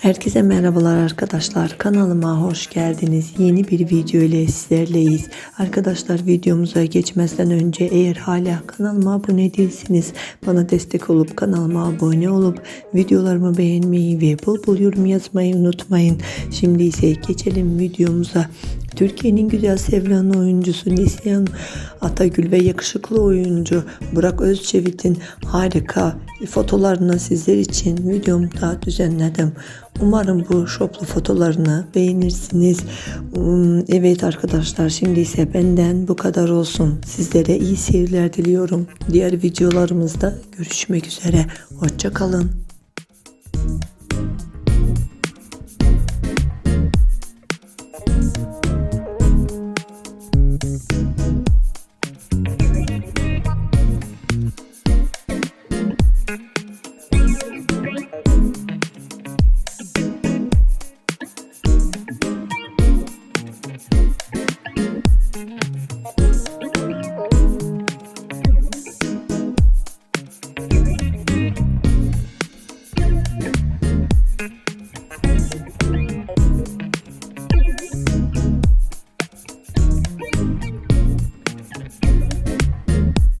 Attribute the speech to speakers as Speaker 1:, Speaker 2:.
Speaker 1: Herkese merhabalar arkadaşlar. Kanalıma hoş geldiniz. Yeni bir video ile sizlerleyiz. Arkadaşlar videomuza geçmezden önce eğer hala kanalıma abone değilsiniz bana destek olup kanalıma abone olup videolarımı beğenmeyi ve bol bol yorum yazmayı unutmayın. Şimdi ise geçelim videomuza. Türkiye'nin güzel sevilen oyuncusu Neslihan Atagül ve yakışıklı oyuncu Burak Özçivit'in harika fotolarını sizler için videomda düzenledim. Umarım bu şoplu fotolarını beğenirsiniz. Um, Evet arkadaşlar şimdi ise benden bu kadar olsun. Sizlere iyi seyirler diliyorum. Diğer videolarımızda görüşmek üzere. Hoşçakalın.